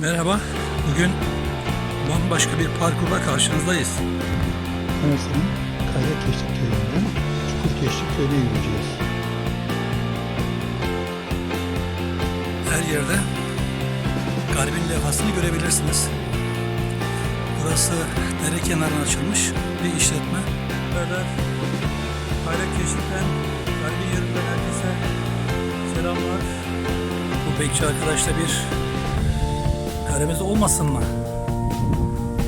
Merhaba. Bugün bambaşka bir parkurla karşınızdayız. Anasının Kayra Keştik Köyü'nden Çukur Keştik Köyü'ne yürüyeceğiz. Her yerde Garbin levhasını görebilirsiniz. Burası dere kenarına açılmış bir işletme. Beraber Kayra Keştik'ten Garbin yerinden herkese selamlar. Bu bekçi arkadaşla bir karemiz olmasın mı?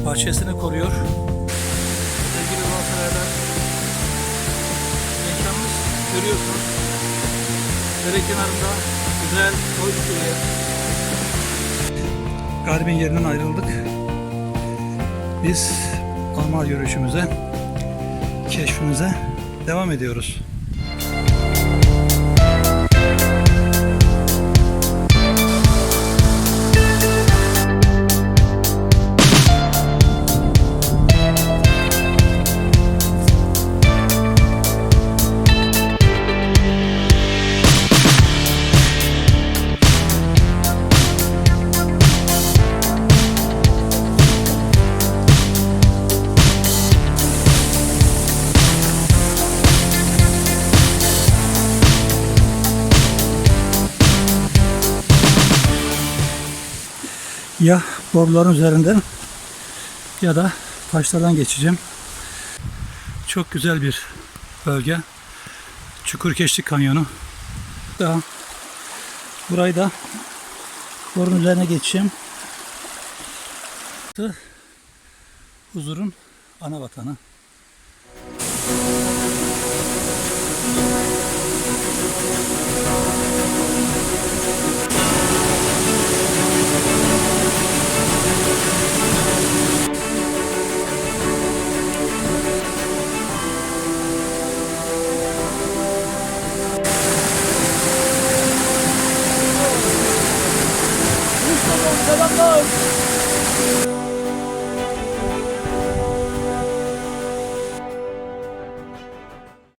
Bahçesini koruyor. Sevgili Galatasaraylar mekanımız görüyorsunuz. Dere kenarında güzel koy bir yer. Garbin yerinden ayrıldık. Biz normal yürüyüşümüze, keşfimize devam ediyoruz. Ya boruların üzerinden ya da taşlardan geçeceğim. Çok güzel bir bölge. Çukurkeşlik Kanyonu. Daha burayı da borun üzerine geçeceğim. Huzurun ana vatanı. Jagannath